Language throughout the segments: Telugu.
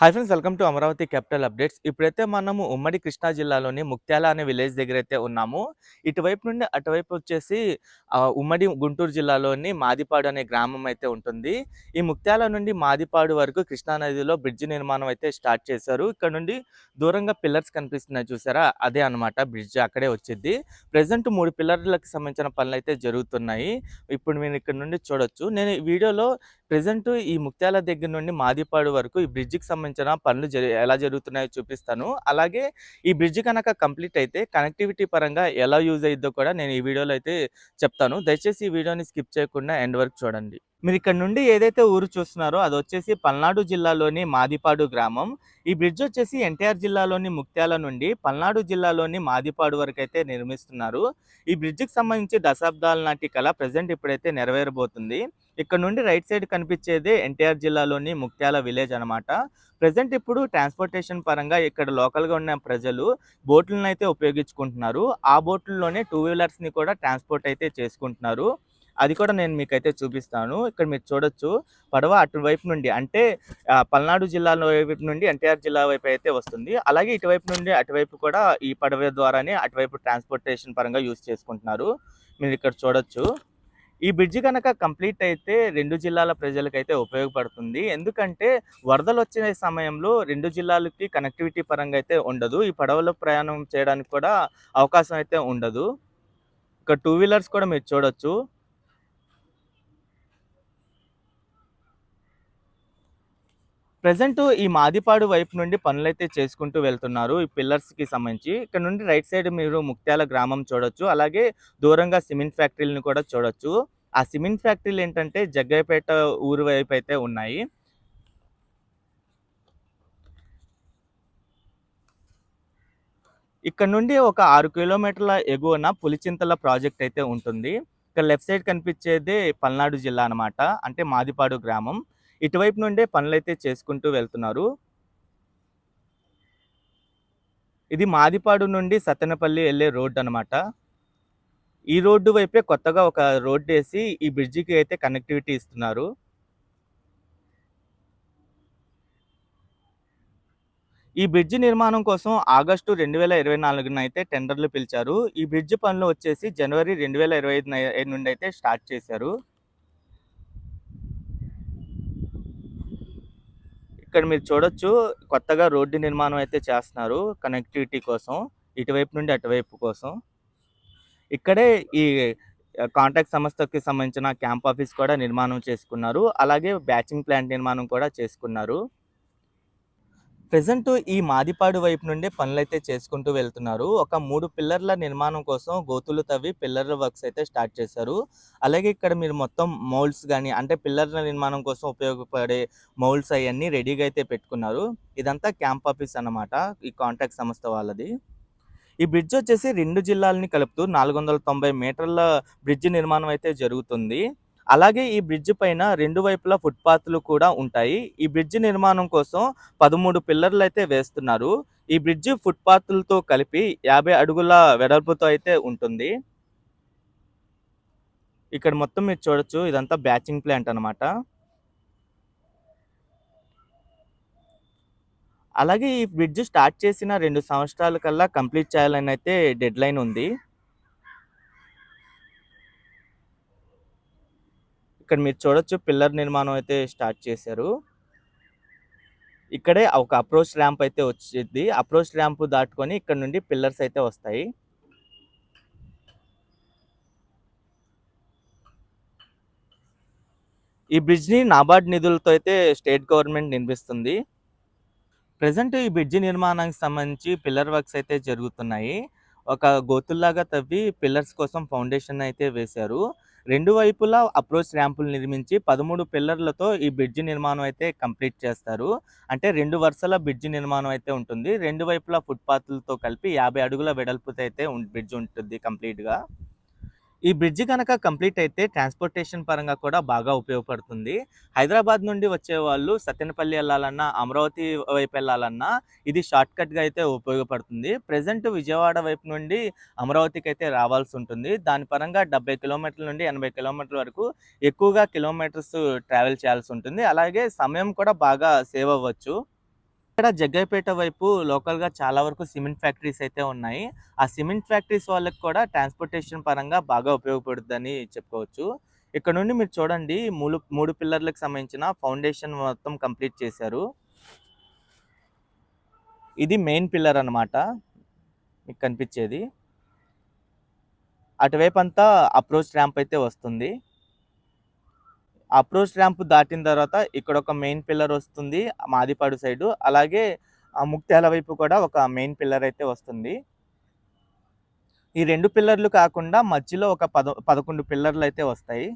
Hi friends welcome to Amaravati capital updates. ఇప్పుడైతే మనము ఉమ్మడి కృష్ణా జిల్లాలోని ముక్త్యాల అనే విలేజ్ దగ్గర అయితే ఉన్నాము. ఇటువైపు నుండి అటువైపు వచ్చేసి ఉమ్మడి గుంటూరు జిల్లాలోని మాదిపాడు అనే గ్రామం అయితే ఉంటుంది. ఈ ముక్త్యాల నుండి మాదిపాడు వరకు కృష్ణా నదిలో బ్రిడ్జ్ నిర్మాణం అయితే స్టార్ట్ చేశారు. ఇక్కడ నుండి దూరంగా పిల్లర్స్ కనిపిస్తున్నాయి చూసారా? అదే అన్నమాట బ్రిడ్జ్ అక్కడే వచ్చిద్ది. ప్రెజెంట్ 3 పిల్లర్‌లకు సంబంధించిన పనులైతే జరుగుతున్నాయి. ఇప్పుడు మీరు ఇక్కడ నుండి చూడొచ్చు. నేను ఈ వీడియోలో ప్రజెంట్ ఈ ముక్త్యాల దగ్గర నుండి మాదిపాడు వరకు ఈ బ్రిడ్జ్‌కి సంబంధించిన పనులు జరి ఎలా జరుగుతున్నాయో చూపిస్తాను. అలాగే ఈ బ్రిడ్జ్ కనుక కంప్లీట్ అయితే కనెక్టివిటీ పరంగా ఎలా యూజ్ అయ్యిద్దో కూడా నేను ఈ వీడియోలో అయితే చెప్తాను. దయచేసి ఈ వీడియోని స్కిప్ చేయకుండా ఎండ్ వరకు చూడండి. మీరు ఇక్కడ నుండి ఏదైతే ఊరు చూస్తున్నారో అది వచ్చేసి పల్నాడు జిల్లాలోని మాదిపాడు గ్రామం. ఈ బ్రిడ్జ్ వచ్చేసి ఎన్టీఆర్ జిల్లాలోని ముక్త్యాల నుండి పల్నాడు జిల్లాలోని మాదిపాడు అయితే నిర్మిస్తున్నారు. ఈ బ్రిడ్జ్‌కి సంబంధించి దశాబ్దాల నాటి కల ప్రెజెంట్ ఇప్పుడైతే నెరవేరబోతుంది. ఇక్కడ నుండి రైట్ సైడ్ కనిపించేదే ఎన్టీఆర్ జిల్లాలోని ముక్త్యాల విలేజ్ అన్నమాట. ప్రజెంట్ ఇప్పుడు ట్రాన్స్‌పోర్టేషన్ పరంగా ఇక్కడ లోకల్‌గా ఉన్న ప్రజలు బోట్లను అయితే ఉపయోగించుకుంటున్నారు. ఆ బోట్లలోనే టూ వీలర్స్‌ని కూడా ట్రాన్స్‌పోర్ట్ అయితే చేసుకుంటున్నారు. అది కూడా నేను మీకైతే చూపిస్తాను. ఇక్కడ మీరు చూడొచ్చు. పడవ అటువైపు నుండి అంటే పల్నాడు జిల్లాలో వైపు నుండి ఎన్టీఆర్ జిల్లా వైపు అయితే వస్తుంది. అలాగే ఇటువైపు నుండి అటువైపు కూడా ఈ పడవ ద్వారానే అటువైపు ట్రాన్స్‌పోర్టేషన్ పరంగా యూజ్ చేసుకుంటున్నారు. మీరు ఇక్కడ చూడొచ్చు. ఈ బ్రిడ్జ్ కనుక కంప్లీట్ అయితే రెండు జిల్లాల ప్రజలకైతే ఉపయోగపడుతుంది. ఎందుకంటే వరదలు వచ్చిన సమయంలో రెండు జిల్లాలకి కనెక్టివిటీ పరంగా అయితే ఉండదు. ఈ పడవలో ప్రయాణం చేయడానికి కూడా అవకాశం అయితే ఉండదు. ఇక్కడ టూ వీలర్స్ కూడా మీరు చూడొచ్చు. ప్రజెంట్ ఈ మాదిపాడు వైపు నుండి పనులైతే చేసుకుంటూ వెళ్తున్నారు. ఈ పిల్లర్స్‌కి సంబంధించి. ఇక్కడ నుండి రైట్ సైడ్ మీరు ముక్త్యాల గ్రామం చూడొచ్చు. అలాగే దూరంగా సిమెంట్ ఫ్యాక్టరీలను కూడా చూడొచ్చు. ఆ సిమెంట్ ఫ్యాక్టరీలు ఏంటంటే జగ్గయ్యపేట ఊరు వైపు అయితే ఉన్నాయి. ఇక్కడ నుండి ఒక ఆరు కిలోమీటర్ల ఎగువన పులిచింతల ప్రాజెక్ట్ అయితే ఉంటుంది. ఇక్కడ లెఫ్ట్ సైడ్ కనిపించేది పల్నాడు జిల్లా అనమాట అంటే మాదిపాడు గ్రామం. ఇటువైపు నుండే పనులైతే చేసుకుంటూ వెళ్తున్నారు. ఇది మాదిపాడు నుండి సత్తెనపల్లి వెళ్ళే రోడ్ అన్నమాట. ఈ రోడ్డు వైపే కొత్తగా ఒక రోడ్డు వేసి ఈ బ్రిడ్జికి అయితే కనెక్టివిటీ ఇస్తున్నారు. ఈ బ్రిడ్జ్ నిర్మాణం కోసం ఆగస్టు 2024న అయితే టెండర్‌లు పిలిచారు. ఈ బ్రిడ్జ్ పనులు వచ్చేసి జనవరి రెండు వేల ఇరవై ఐదు నుండి అయితే స్టార్ట్ చేశారు. ఇక్కడ మీరు చూడొచ్చు. కొత్తగా రోడ్డు నిర్మాణం అయితే చేస్తున్నారు. కనెక్టివిటీ కోసం. ఇటువైపు నుండి అటువైపు కోసం. ఇక్కడే ఈ కాంట్రాక్ట్ సంస్థకి సంబంధించిన క్యాంప్ ఆఫీస్ కూడా నిర్మాణం చేసుకున్నారు. అలాగే బ్యాచింగ్ ప్లాంట్ నిర్మాణం కూడా చేసుకున్నారు. ప్రజెంట్ ఈ మాదిపాడు వైపు నుండే పనులైతే చేసుకుంటూ వెళ్తున్నారు. ఒక మూడు పిల్లర్ల నిర్మాణం కోసం గోతులు తవ్వి పిల్లర్ల వర్క్స్ అయితే స్టార్ట్ చేశారు. అలాగే ఇక్కడ మీరు మొత్తం మౌల్డ్స్ కానీ అంటే పిల్లర్ల నిర్మాణం కోసం ఉపయోగపడే మౌల్డ్స్ అవన్నీ రెడీగా అయితే పెట్టుకున్నారు. ఇదంతా క్యాంప్ ఆఫీస్ అన్నమాట. ఈ కాంట్రాక్ట్ సంస్థ వాళ్ళది. ఈ బ్రిడ్జ్ వచ్చేసి రెండు జిల్లాలని కలుపుతూ 490 మీటర్ల బ్రిడ్జ్ నిర్మాణం అయితే జరుగుతుంది. అలాగే ఈ బ్రిడ్జ్ పైన రెండు వైపులా ఫుట్‌పాత్‌లు కూడా ఉంటాయి. ఈ బ్రిడ్జ్ నిర్మాణం కోసం పదమూడు పిల్లర్లు అయితే వేస్తున్నారు. ఈ బ్రిడ్జ్ ఫుట్‌పాత్‌లతో కలిపి 50 అడుగుల వెడల్పుతో అయితే ఉంటుంది. ఇక్కడ మొత్తం మీరు చూడొచ్చు. ఇదంతా బ్యాచింగ్ ప్లాంట్ అనమాట అలాగే ఈ బ్రిడ్జ్ స్టార్ట్ చేసిన రెండు సంవత్సరాల కల్లా కంప్లీట్ చేయాలని అయితే డెడ్‌లైన్ ఉంది. ఇక్కడ మీరు చూడొచ్చు. పిల్లర్ నిర్మాణం అయితే స్టార్ట్ చేశారు. ఇక్కడే ఒక అప్రోచ్ ర్యాంప్ అయితే వచ్చింది అప్రోచ్ ర్యాంప్ దాటుకొని ఇక్కడ నుండి పిల్లర్స్ అయితే వస్తాయి. ఈ బ్రిడ్జ్‌ని నాబార్డ్ నిధులతో అయితే స్టేట్ గవర్నమెంట్ నిర్మిస్తుంది. ప్రజెంట్ ఈ బ్రిడ్జి నిర్మాణానికి సంబంధించి పిల్లర్ వర్క్స్ అయితే జరుగుతున్నాయి. ఒక గోతుల్లాగా తవ్వి పిల్లర్స్ కోసం ఫౌండేషన్ అయితే వేశారు. రెండు వైపులా అప్రోచ్ ర్యాంపులు నిర్మించి 13 పిల్లర్లతో ఈ బ్రిడ్జి నిర్మాణం అయితే కంప్లీట్ చేస్తారు. అంటే రెండు వరుసల బ్రిడ్జి నిర్మాణం అయితే ఉంటుంది. రెండు వైపులా ఫుట్‌పాత్‌లతో కలిపి 50 అడుగుల వెడల్పుతో అయితే ఉం బ్రిడ్జ్ ఉంటుంది కంప్లీట్‌గా. ఈ బ్రిడ్జి కనుక కంప్లీట్ అయితే ట్రాన్స్‌పోర్టేషన్ పరంగా కూడా బాగా ఉపయోగపడుతుంది. హైదరాబాద్ నుండి వచ్చే వాళ్ళు సత్యనపల్లి వెళ్ళాలన్నా అమరావతి వైపు వెళ్ళాలన్నా ఇది షార్ట్‌కట్‌గా అయితే ఉపయోగపడుతుంది. ప్రజెంట్ విజయవాడ వైపు నుండి అమరావతికి అయితే రావాల్సి ఉంటుంది దాని పరంగా 70 కిలోమీటర్ల నుండి 80 కిలోమీటర్ల వరకు ఎక్కువగా కిలోమీటర్స్ ట్రావెల్ చేయాల్సి ఉంటుంది అలాగే సమయం కూడా బాగా సేవ్ అవ్వచ్చు. ఇక్కడ జగ్గయ్యపేట వైపు లోకల్‌గా చాలా వరకు సిమెంట్ ఫ్యాక్టరీస్ అయితే ఉన్నాయి. ఆ సిమెంట్ ఫ్యాక్టరీస్ వాళ్ళకి కూడా ట్రాన్స్‌పోర్టేషన్ పరంగా బాగా ఉపయోగపడుతుందని చెప్పుకోవచ్చు. ఇక్కడ నుండి మీరు చూడండి మూడు మూడు పిల్లర్‌లకు సంబంధించిన ఫౌండేషన్ మొత్తం కంప్లీట్ చేశారు. ఇది మెయిన్ పిల్లర్ అన్నమాట. మీకు కనిపించేది అటువైపు అంతా అప్రోచ్ ర్యాంప్ అయితే వస్తుంది. అప్రోచ్ ర్యాంప్ దాటిన తర్వాత ఇక్కడ ఒక మెయిన్ పిల్లర్ వస్తుంది. మాదిపాడు సైడు. అలాగే ఆ ముక్త్యాల వైపు కూడా ఒక మెయిన్ పిల్లర్ అయితే వస్తుంది. ఈ రెండు పిల్లర్‌లు కాకుండా మధ్యలో ఒక పద 11 పిల్లర్‌లయితే వస్తాయి.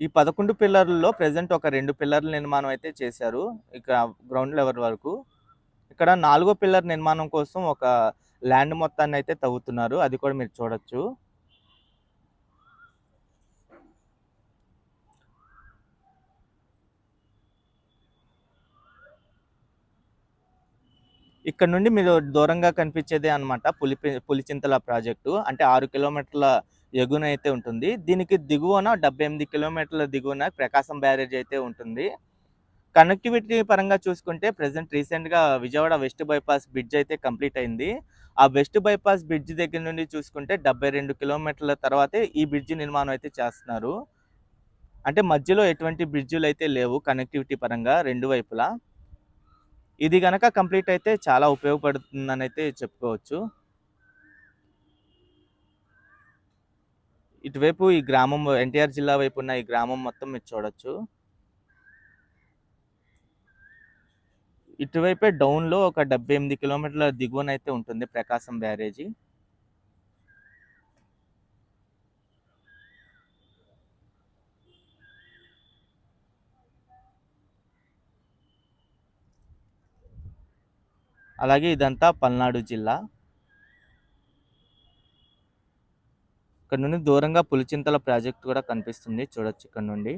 ఈ 11 పిల్లర్‌లలో ప్రజెంట్ ఒక రెండు పిల్లర్‌ల నిర్మాణం అయితే చేశారు. ఇక్కడ గ్రౌండ్ లెవెల్ వరకు. ఇక్కడ నాలుగో పిల్లర్ నిర్మాణం కోసం ఒక ల్యాండ్ మొత్తాన్ని అయితే తవ్వుతున్నారు. అది కూడా మీరు చూడొచ్చు. ఇక్కడ నుండి మీరు దూరంగా కనిపించేదే అన్నమాట పులి పులిచింతల ప్రాజెక్టు. అంటే ఆరు కిలోమీటర్ల ఎగున అయితే ఉంటుంది. దీనికి దిగువన 78 కిలోమీటర్ల దిగువన ప్రకాశం బ్యారేజ్ అయితే ఉంటుంది. కనెక్టివిటీ పరంగా చూసుకుంటే ప్రజెంట్ రీసెంట్‌గా విజయవాడ వెస్ట్ బైపాస్ బ్రిడ్జ్ అయితే కంప్లీట్ అయింది. ఆ వెస్ట్ బైపాస్ బ్రిడ్జ్ దగ్గర నుండి చూసుకుంటే 72 కిలోమీటర్ల తర్వాతే ఈ బ్రిడ్జ్ నిర్మాణం అయితే చేస్తున్నారు. అంటే మధ్యలో ఎటువంటి బ్రిడ్జులైతే లేవు కనెక్టివిటీ పరంగా రెండు వైపులా. ఇది గనక కంప్లీట్ అయితే చాలా ఉపయోగపడుతుందనైతే చెప్పుకోవచ్చు. ఇటువైపు ఈ గ్రామం ఎన్టీఆర్ జిల్లా వైపు ఉన్న ఈ గ్రామం మొత్తం మీరు చూడొచ్చు. ఇటువైపే డౌన్‌లో ఒక 78 కిలోమీటర్ల దిగువనైతే ఉంటుంది ప్రకాశం బ్యారేజీ అలాగే ఇదంతా పల్నాడు జిల్లా. ఇక్కడ నుండి దూరంగా పులిచింతల ప్రాజెక్ట్ కూడా కనిపిస్తుంది. చూడొచ్చు ఇక్కడ నుండి.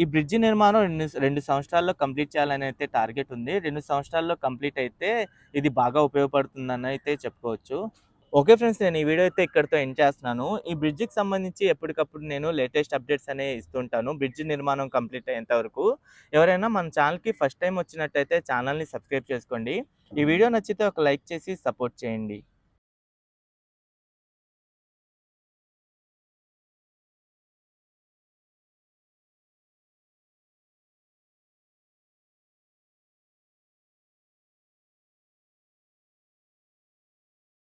ఈ బ్రిడ్జి నిర్మాణం రెండు రెండు సంవత్సరాల్లో కంప్లీట్ చేయాలని అయితే టార్గెట్ ఉంది. రెండు సంవత్సరాల్లో కంప్లీట్ అయితే ఇది బాగా ఉపయోగపడుతుందని అయితే చెప్పుకోవచ్చు. ఓకే ఫ్రెండ్స్ నేను ఈ వీడియో అయితే ఇక్కడితో ఎండ్ చేస్తున్నాను. ఈ బ్రిడ్జికి సంబంధించి ఎప్పటికప్పుడు నేను లేటెస్ట్ అప్డేట్స్ అనేవి ఇస్తుంటాను. బ్రిడ్జి నిర్మాణం కంప్లీట్ అయ్యేంత వరకు. ఎవరైనా మన ఛానల్‌కి ఫస్ట్ టైమ్ వచ్చినట్టయితే ఛానల్‌ని సబ్స్క్రైబ్ చేసుకోండి. ఈ వీడియో నచ్చితే ఒక లైక్ చేసి సపోర్ట్ చేయండి.